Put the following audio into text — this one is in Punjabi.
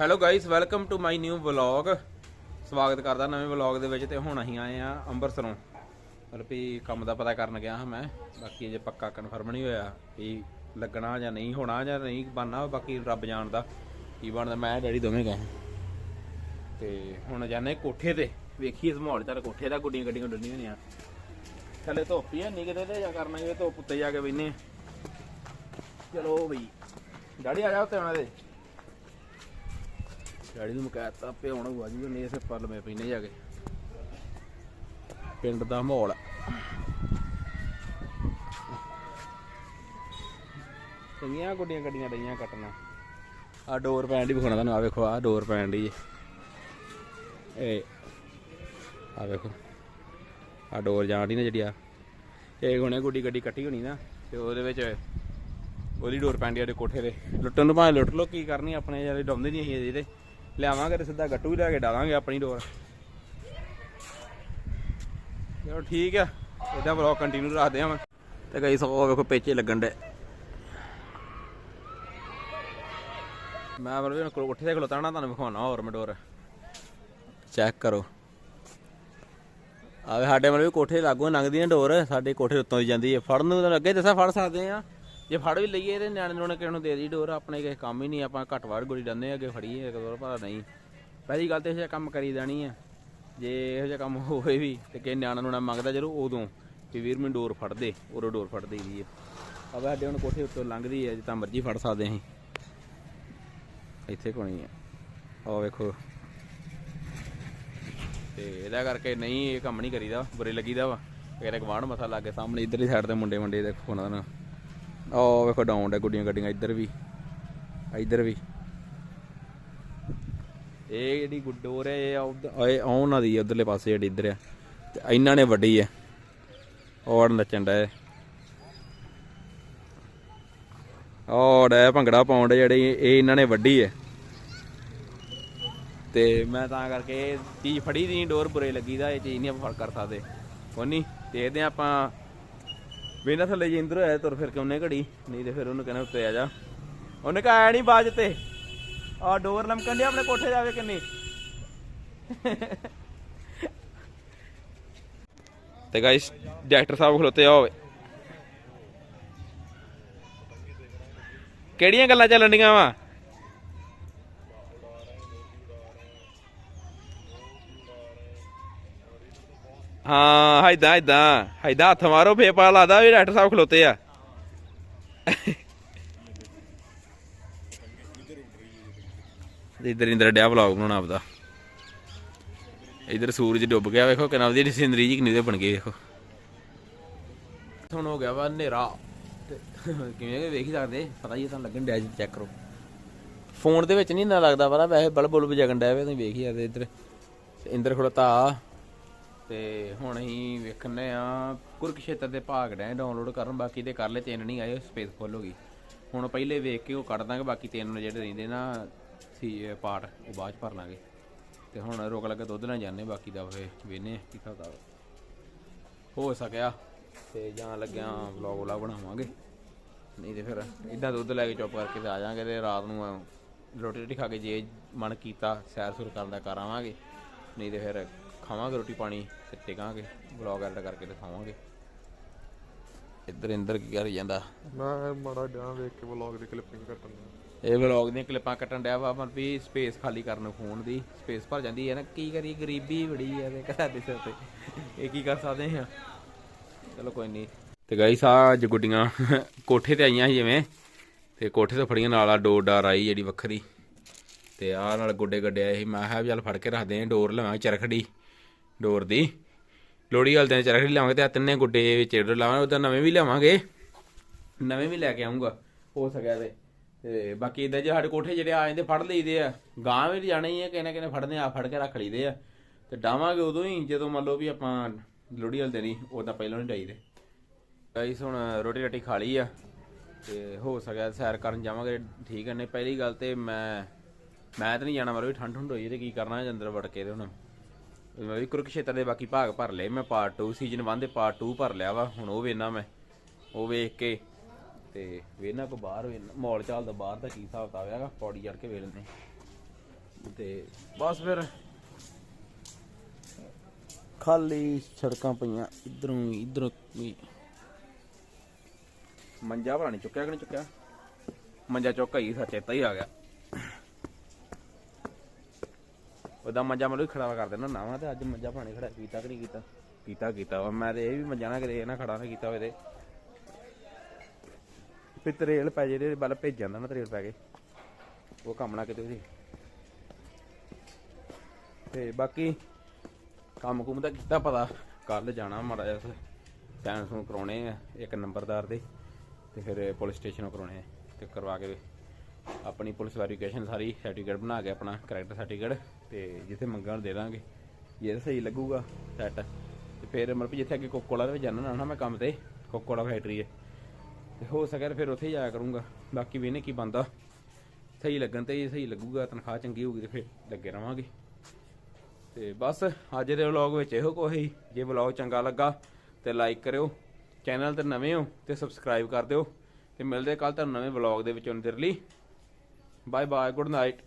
Hello guys welcome to my new vlog ਸਵਾਗਤ ਕਰਦਾ ਨਵੇਂ ਵਲੌਗ ਦੇ ਵਿੱਚ ਤੇ ਹੁਣ ਅਸੀਂ ਆਏ ਆ ਅੰਮ੍ਰਿਤਸਰੋਂ। ਮਤਲਬ ਵੀ ਕੰਮ ਦਾ ਪਤਾ ਕਰਨ ਗਿਆ ਹਾਂ ਮੈਂ। ਬਾਕੀ ਅਜੇ ਪੱਕਾ ਕਨਫਰਮ ਨਹੀਂ ਹੋਇਆ ਵੀ ਲੱਗਣਾ ਜਾਂ ਨਹੀਂ, ਹੋਣਾ ਜਾਂ ਨਹੀਂ, ਬਣਨਾ ਬਾਕੀ ਰੱਬ ਜਾਣਦਾ ਕੀ ਬਣਦਾ। ਮੈਂ, ਡੈਡੀ ਦੋਵੇਂ ਗਏ ਤੇ ਹੁਣ ਜਾਣੇ ਕੋਠੇ ਤੇ। ਵੇਖੀਏ ਮਾਹੌਲ ਚੱਲ, ਕੋਠੇ ਦਾ ਗੁੱਡੀਆਂ ਗੱਡੀਆਂ ਡੰਡੀਆਂ ਹੋਣੀਆਂ ਥੱਲੇ ਧੁੱਪ ਹੀ ਨਹੀਂ ਕਿਤੇ ਤੇ ਜਾਂ ਕਰਨਾ ਇਹ ਧੁੱਪ ਉੱਤੇ ਜਾ ਕੇ ਬੈਨੇ ਚਲੋ ਬਈ। ਡੈਡੀ ਆ ਜਾ ਉੱਤੇ ਉਹਨਾਂ ਦੇ ਡੈਡੀ ਨੂੰ ਮਕਾਤਾ ਆਪੇ ਹੁਣ ਵਾਜੀ ਨਹੀਂ ਇਸੇ ਪੱਲ ਮੇ ਪੈਨੇ ਜਾ ਕੇ। ਪਿੰਡ ਦਾ ਮਾਹੌਲ। ਚੰਗੀਆਂ ਗੁੱਡੀਆਂ ਗੱਡੀਆਂ ਰਹੀਆਂ ਕੱਟਣਾ। ਆ ਡੋਰ ਪੈਣ ਦੀ ਵਿਖਾਉਣਾ ਤੁਹਾਨੂੰ ਆ ਵੇਖੋ ਆ ਡੋਰ ਪੈਣ ਦੀ ਇਹ ਆ ਵੇਖੋ ਆ ਡੋਰ ਜਾਣ ਦੀ ਨਾ ਜਿਹੜੀ ਆ। ਇਹ ਹੁਣੇ ਗੁੱਡੀ ਗੱਡੀ ਕੱਟੀ ਹੋਣੀ ਨਾ, ਤੇ ਉਹਦੇ ਵਿੱਚ ਉਹਦੀ ਡੋਰ ਪੈਂਦੀ ਆ ਦੇ ਕੋਠੇ ਦੇ ਲੁੱਟਣ ਨੂੰ ਭਾਵੇਂ ਲੁੱਟ ਲੋ ਕੀ ਕਰਨੀ ਆਪਣੇ ਜਿਹੜੇ ਡਾਉਂਦੇ ਨਹੀਂ ਅਸੀਂ ਇਹਦੇ ਲਿਆਵਾਂਗੇ ਤੇ ਸਿੱਧਾ ਗੱਟੂ ਹੀ ਲੈ ਕੇ ਡਾਲਾਂਗੇ ਆਪਣੀ ਡੋਰ ਚਲੋ ਠੀਕ ਆ ਇਦਾਂ ਵਲੌਗ ਕੰਟੀਨਿਊ ਰੱਖਦੇ ਹਾਂ ਤੇ ਗਈ ਸੋ ਵੇਖੋ ਪੇਚੇ ਲੱਗਣ ਦੇ ਮੈਂ ਬਲਵੇ ਹੁਣ ਕੋਠੇ ਤੇ ਖਲੋਤਾ ਨਾ, ਤੁਹਾਨੂੰ ਵਿਖਾਉਣਾ ਹੋਰ ਮੈਂ ਡੋਰ ਚੈੱਕ ਕਰੋ। ਆਵੇ ਸਾਡੇ ਮਤਲਬ ਕੋਠੇ ਲਾਗੂ ਲੰਘਦੀ ਆ ਡੋਰ ਸਾਡੇ ਕੋਠੇ ਉੱਤੋਂ ਦੀ ਜਾਂਦੀ ਹੈ ਫੜਨ ਨੂੰ ਤਾਂ ਅੱਗੇ ਦੱਸਾਂ ਫੜ ਸਕਦੇ ਆ। ਜੇ ਫੜ ਵੀ ਲਈਏ ਤੇ ਨਿਆਣੇ ਨੂੰ ਕਿਸੇ ਨੂੰ ਦੇ ਦੀ ਡੋਰ, ਆਪਣੇ ਕਿਸੇ ਕੰਮ ਹੀ ਨਹੀਂ, ਆਪਾਂ ਘੱਟ ਵਾਰ ਗੋਲੀ ਡੰਦੇ ਅੱਗੇ ਫੜੀਏ, ਇੱਕ ਦੋ ਪਰ ਨਹੀਂ। ਪਹਿਲੀ ਗੱਲ ਤੇ ਇਹ ਜਿਹਾ ਕੰਮ ਕਰੀ ਦੇਣੀ ਆ। ਜੇ ਇਹੋ ਜਿਹਾ ਕੰਮ ਹੋਵੇ ਵੀ ਤੇ ਕਿਸੇ ਨਿਆਣਾ ਨੂੰ ਨਾ ਮੰਗਦਾ ਜਦੋਂ ਉਦੋਂ ਵੀ ਵੀਰ ਮੈਨੂੰ ਡੋਰ ਫੜ ਦੇ ਉਰੋਂ ਡੋਰ ਫੜ ਦੇਈਦੀ ਹੈ ਆਵੇ ਸਾਡੇ ਹੁਣ ਕੋਠੇ ਉੱਤੋਂ ਲੰਘਦੀ ਹੈ ਜਿੱਦਾਂ ਮਰਜ਼ੀ ਫੜ ਸਕਦੇ ਅਸੀਂ। ਇੱਥੇ ਕੋਣੀ ਆ। ਆਹ ਵੇਖੋ। ਤੇ ਇਹਦਾ ਕਰਕੇ ਨਹੀਂ, ਇਹ ਕੰਮ ਨਹੀਂ ਕਰੀਦਾ, ਬੁਰੇ ਲੱਗੀਦਾ ਵਾ। ਕਿਹੜੇ ਗਵਾਂਢ ਮਸਾ ਲੱਗੇ ਸਾਹਮਣੇ, ਇਧਰਲੀ ਸਾਈਡ ਤੇ ਮੁੰਡੇ ਮੁੰਡੇ ਦੇਖੋ ਉਹਨਾਂ ਦਾ ਆਹ ਵੇਖੋ ਡਾਊਨ ਡੇ ਗੁੱਡੀਆਂ ਗੱਡੀਆਂ ਇੱਧਰ ਵੀ ਇੱਧਰ ਵੀ। ਇਹ ਜਿਹੜੀ ਗੁੱਡੋਰ ਹੈ ਇਹ ਉਹਨਾਂ ਦੀ ਹੈ ਉਧਰਲੇ ਪਾਸੇ ਜਿਹੜੀ ਇੱਧਰ ਆ। ਤੇ ਇਹਨਾਂ ਨੇ ਵੱਡੀ ਹੈ ਔਰ ਨੱਚਣ ਦਾ ਔਰ ਇਹ ਭੰਗੜਾ ਪਾਉਣ ਡੇ ਜਿਹੜੇ ਇਹ ਇਹਨਾਂ ਨੇ ਵੱਡੀ ਹੈ ਤੇ ਮੈਂ ਤਾਂ ਕਰਕੇ ਚੀਜ਼ ਫੜੀ ਦੀ ਡੋਰ ਬੁਰੇ ਲੱਗੀਦਾ ਇਹ ਚੀਜ਼ ਨਹੀਂ ਆਪਾਂ ਫੜ ਕਰ ਸਕਦੇ। ਕੋਈ ਨਹੀਂ ਦੇਖਦੇ ਹਾਂ ਆਪਾਂ ਵੇਨਾ ਥੱਲੇ ਜੇ ਇੰਦਰ ਹੋਇਆ ਤੁਰ ਫਿਰ ਕੇ ਉਹਨੇ ਘੜੀ, ਨਹੀਂ ਤੇ ਫਿਰ ਉਹਨੂੰ ਕਹਿੰਦਾ ਉੱਤੇ ਆ ਜਾ। ਉਹਨੇ ਕਹਾ, ਆਇਆ ਨਹੀਂ ਬਾਜ ਤੇ। ਆ ਡੋਰ ਲਮਕਣ ਡਿਆ ਆਪਣੇ ਕੋਠੇ ਜਾਵੇ ਕਿੰਨੀ? ਤੇ ਗਾਇਸ ਡਾਕਟਰ ਸਾਹਿਬ ਖਲੋਤੇ ਆ ਹੋਵੇ ਕਿਹੜੀਆਂ ਗੱਲਾਂ ਚੱਲਣ ਡੀਆਂ ਵਾ? ਹਾਂ ਹਾਈਦਾ ਹਾਈਦਾ ਹਾਈਦਾ ਹੱਥ ਮਾਰੋ, ਫੇਰ ਪਾ ਲਾਦਾ ਵੀ ਡਾਕਟਰ ਸਾਹਿਬ ਖਲੋਤੇ ਆ। ਇਧਰ ਇੰਦਰ ਡਿਆ ਵਲੌਗ ਬਣਾਉਣਾ ਆਪਦਾ। ਇਧਰ ਸੂਰਜ ਡੁੱਬ ਗਿਆ, ਵੇਖੋ ਕਿੰਨਾ ਵਧੀਆ ਸਿੰਦਰੀ ਜੀ ਕਿੰਨੀ ਦੇ ਬਣ ਗਏ ਵੇਖੋ। ਹੁਣ ਹੋ ਗਿਆ ਵਾ ਹਨੇਰਾ। ਕਿਵੇਂ ਕਿ ਵੇਖ ਹੀ ਸਕਦੇ, ਪਤਾ ਹੀ ਤੁਹਾਨੂੰ ਲੱਗਣ ਡਿਆ ਜੀ ਚੈੱਕ ਕਰੋ। ਫੋਨ ਦੇ ਵਿੱਚ ਨਹੀਂ ਨਾ ਲੱਗਦਾ ਪਤਾ, ਵੈਸੇ ਬਲਬ ਬੁਲਬ ਜਗਣ ਡਿਆ ਵੇ, ਤੁਸੀਂ ਵੇਖ ਹੀ ਸਕਦੇ ਇੱਧਰ। ਇੰਦਰ ਖੜੋਤਾ ਤੇ ਹੁਣ ਅਸੀਂ ਵੇਖਣੇ ਆ, ਕੁਰਕਸ਼ੇਤਰ ਦੇ ਭਾਗ ਡੈ ਡਾਊਨਲੋਡ ਕਰਨ, ਬਾਕੀ ਦੇ ਕਰ ਲਏ, ਤਿੰਨ ਨਹੀਂ ਆਏ ਸਪੇਸ ਫੁੱਲ ਹੋ ਗਈ। ਹੁਣ ਪਹਿਲੇ ਵੇਖ ਕੇ ਉਹ ਕੱਢ ਦਾਂਗੇ, ਬਾਕੀ ਤਿੰਨ ਜਿਹੜੇ ਰਹਿੰਦੇ ਨਾ, ਸੀ ਪਾਰਟ ਉਹ ਬਾਅਦ ਚ ਭਰ ਲਾਂਗੇ। ਤੇ ਹੁਣ ਰੋਕ ਲੱਗੇ ਦੁੱਧ ਨਾਲ ਜਾਂਦੇ, ਬਾਕੀ ਦਾ ਫੇ ਵੇਨੇ ਕੀ ਖਾਦਾ ਹੋ ਸਕਿਆ, ਤੇ ਜਾਂ ਲੱਗਿਆ ਵਲੌਗ ਵਲਾ ਬਣਾਵਾਂਗੇ। ਨਹੀਂ ਤੇ ਫਿਰ ਇਦਾਂ ਦੁੱਧ ਲੈ ਕੇ ਚੁੱਪ ਕਰਕੇ ਤੇ ਆ ਜਾਾਂਗੇ ਤੇ ਰਾਤ ਨੂੰ ਰੋਟੀ ਰੋਟੀ ਖਾ ਕੇ ਜੇ ਮਨ ਕੀਤਾ ਸੈਰ ਸੁਰ ਕਰਨ ਦਾ ਕਰ ਆਵਾਂਗੇ। ਨਹੀਂ ਤੇ ਫਿਰ ਖਾਵਾਂਗੇ ਰੋਟੀ ਪਾਣੀ ਤੇ ਟਿਕਾਂਗੇ ਵਲੌਗ ਐਡ ਕਰਕੇ ਦਿਖਾਵਾਂਗੇ। ਇੱਧਰ ਇੰਦਰ ਕੀ ਕਰੀ ਜਾਂਦਾ? ਮੈਂ ਮਾੜਾ ਜਾਂ ਵੇਖ ਕੇ ਵਲੌਗ ਦੀ ਕਲਿੱਪਿੰਗ ਕੱਟਣ ਦਾ ਇਹ ਵਲੌਗ ਦੀਆਂ ਕਲਿੱਪਾਂ ਕੱਟਣ ਡਿਆ ਵਾ ਮਨ ਵੀ ਸਪੇਸ ਖਾਲੀ ਕਰਨ ਫੋਨ ਦੀ ਸਪੇਸ ਭਰ ਜਾਂਦੀ ਹੈ ਨਾ। ਕੀ ਕਰੀ ਗਰੀਬੀ ਬੜੀ ਹੈ ਤੇ ਘਰ ਦੇ ਸਿਰ ਤੇ। ਇਹ ਕੀ ਕਰ ਸਕਦੇ ਆ? ਚਲੋ ਕੋਈ ਨਹੀਂ ਤੇ ਗਾਈਸ ਆ ਗੁੱਡੀਆਂ ਕੋਠੇ ਤੇ ਆਈਆਂ ਸੀ ਜਿਵੇਂ। ਤੇ ਕੋਠੇ ਤੋਂ ਫੜੀਆਂ ਨਾਲ ਆ ਡੋਰ ਡਾਰ ਆਈ ਜਿਹੜੀ ਵੱਖਰੀ। ਤੇ ਆਹ ਨਾਲ ਗੁੱਡੇ ਗੱਡੇ ਆਏ ਸੀ ਮੈਂ ਕਿਹਾ ਵੀ ਚੱਲ ਫੜ ਕੇ ਰੱਖਦੇ ਆ ਡੋਰ ਲਵਾਂਗੇ ਚਰਖੜੀ ਡੋਰ ਦੀ। ਲੋੜੀ ਵਾਲੇ ਦਿਨ ਚਰਖੜੀ ਲਾਵਾਂਗੇ ਤੇ ਆ ਤਿੰਨੇ ਗੁੱਡੇ ਵਿੱਚ ਡੋਰ ਲਾਵਾਂਗੇ, ਉਹਦਾ ਨਵੇਂ ਵੀ ਲਿਆਵਾਂਗੇ ਨਵੇਂ ਵੀ ਲੈ ਕੇ ਆਉਂਗਾ ਹੋ ਸਕਿਆ ਤੇ। ਤੇ ਬਾਕੀ ਇਦਾਂ ਜੇ ਸਾਡੇ ਕੋਠੇ ਜਿਹੜੇ ਆ ਜਾਂਦੇ, ਫੜ ਲਈਦੇ ਆ। ਗਾਂ ਵੀ ਜਾਣਾ ਹੀ ਹੈ ਕਿਨੇ ਕਿਨੇ ਫੜਨੇ ਆ, ਫੜ ਕੇ ਰੱਖ ਲਈਦੇ ਆ। ਤੇ ਡਾਵਾਂਗੇ ਉਦੋਂ ਹੀ, ਜਦੋਂ ਮੰਨ ਲਓ ਵੀ ਆਪਾਂ ਲੋੜੀ ਵਾਲੇ ਦਿਨ ਹੀ ਉਦਾਂ ਪਹਿਲਾਂ ਨਹੀਂ ਡਾਈਦੇ। ਗਾਈਸ ਹੁਣ ਰੋਟੀ ਰਾਟੀ ਖਾ ਲਈ ਆ, ਤੇ ਹੋ ਸਕਿਆ ਸੈਰ ਕਰਨ ਜਾਵਾਂਗੇ, ਠੀਕ ਹੈ ਨਹੀਂ, ਪਹਿਲੀ ਗੱਲ ਤੇ ਮੈਂ ਮੈਂ ਤਾਂ ਨਹੀਂ ਜਾਣਾ ਮਰੋ ਵੀ ਠੰਡ ਠੰਡ ਹੋਈ ਤੇ ਕੀ ਕਰਨਾ ਅੰਦਰ ਵੜ ਕੇ ਤੇ ਹੁਣ। ਮੈਂ ਵੀ ਕੁਰਕਸ਼ੇਤਰ ਦੇ ਬਾਕੀ ਭਾਗ ਭਰ ਲਏ। ਮੈਂ ਪਾਰਟ 2 ਸੀਜ਼ਨ 1 ਦੇ ਪਾਰਟ 2 ਭਰ ਲਿਆ ਵਾ। ਹੁਣ ਉਹ ਵੇਖਣਾ ਮੈਂ। ਉਹ ਵੇਖ ਕੇ ਤੇ ਵੇਖਣਾ ਕੋ ਬਾਹਰ ਵੇਖਣਾ ਚਾਲ ਚੱਲਦਾ ਬਾਹਰ ਦਾ ਕੀ ਹਿਸਾਬ ਕਿਤਾਬ ਹੈਗਾ, ਪੌੜੀ ਚੜ ਕੇ ਵੇਖ ਲੈਂਦੇ ਤੇ ਬਸ ਫਿਰ ਖਾਲੀ ਸੜਕਾਂ ਪਈਆਂ ਇਧਰੋਂ ਵੀ ਇਧਰੋਂ ਵੀ। ਮੰਜਾ ਭਰਾ ਨਹੀਂ ਚੁੱਕਿਆ ਕਿ ਨਹੀਂ ਚੁੱਕਿਆ? ਮੰਜਾ ਚੁੱਕਾ ਹੀ ਚੇਤਾ ਹੀ ਆ ਗਿਆ। ਉਹਦਾ ਮੰਜਾ ਮੈਨੂੰ ਖੜਾ ਕਰ ਦੇਣਾ ਨਾ ਵਾ ਤੇ, ਅੱਜ ਮੰਜਾ ਪਾਣੀ ਖੜਾ, ਕੀਤਾ ਕਿ ਨਹੀਂ ਕੀਤਾ? ਕੀਤਾ ਕੀਤਾ ਵਾ। ਮੈਂ ਤੇ ਇਹ ਵੀ ਮੰਜਾ ਨਾ ਕਰੇ ਨਾ ਖੜਾ ਨਾ ਕੀਤਾ ਹੋਵੇ ਤੇ। ਫਿਰ ਤਰੇਲ ਪੈ ਜੇ ਦੇ ਵੱਲ ਭੇਜ ਜਾਂਦਾ ਨਾ ਤਰੇਲ ਪੈ ਕੇ। ਉਹ ਕੰਮ ਨਾ ਕਿਤੇ ਉਹਦੀ ਤੇ ਬਾਕੀ ਕੰਮ ਕੁਮ ਦਾ ਕੀਤਾ ਪਤਾ। ਕੱਲ ਜਾਣਾ ਮਾੜਾ ਜਿਹਾ ਸਾਇੰਸ ਨੂੰ ਕਰਾਉਣੇ ਆ, ਇੱਕ ਨੰਬਰਦਾਰ ਦੇ। ਤੇ ਫਿਰ ਪੁਲਿਸ ਸਟੇਸ਼ਨੋਂ ਕਰਾਉਣੇ ਆ, ਤੇ ਕਰਵਾ ਕੇ ਆਪਣੀ ਪੁਲਿਸ ਵੈਰੀਫਿਕੇਸ਼ਨ ਸਾਰੀ ਸਰਟੀਫਿਕੇਟ ਬਣਾ ਕੇ ਆਪਣਾ ਕਰੈਕਟਰ ਸਰਟੀਫਿਕੇਟ ਤੇ ਜਿੱਥੇ ਮੰਗਣ ਦੇ ਦਾਂਗੇ। ਜੇ ਤਾਂ ਸਹੀ ਲੱਗੂਗਾ ਸੈੱਟ ਤੇ ਫਿਰ ਮਤਲਬ ਜਿੱਥੇ ਅੱਗੇ ਕੋਕੋਲਾ ਦੇ ਵਿੱਚ ਜਾਣਾ ਨਾ ਮੈਂ ਕੰਮ ਤੇ ਕੋਕੋਲਾ ਫੈਕਟਰੀ ਹੈ ਤੇ ਹੋ ਸਕਿਆ ਤਾਂ ਫਿਰ ਉੱਥੇ ਹੀ ਜਾਇਆ ਕਰੂੰਗਾ। ਬਾਕੀ ਵੀ ਇਹਨੇ ਕੀ ਬੰਦਾ। ਸਹੀ ਲੱਗਣ ਤੇ ਜੇ ਸਹੀ ਲੱਗੂਗਾ, ਤਨਖਾਹ ਚੰਗੀ ਹੋਊਗੀ ਤੇ ਫਿਰ ਲੱਗੇ ਰਵਾਂਗੇ। ਤੇ ਬਸ, ਅੱਜ ਦੇ ਵਲੌਗ ਵਿੱਚ ਇਹੋ ਕੁਛ ਹੀ। ਜੇ ਵਲੌਗ ਚੰਗਾ ਲੱਗਾ ਤੇ ਲਾਈਕ ਕਰਿਓ। ਚੈਨਲ ਤੇ ਨਵੇਂ ਹੋ ਤੇ ਸਬਸਕ੍ਰਾਈਬ ਕਰ ਦਿਓ। ਤੇ ਮਿਲਦੇ ਕੱਲ ਤੁਹਾਨੂੰ ਨਵੇਂ ਵਲੌਗ ਦੇ ਵਿੱਚ ਉਹਨਾਂ ਦੇ ਲਈ। Bye bye good night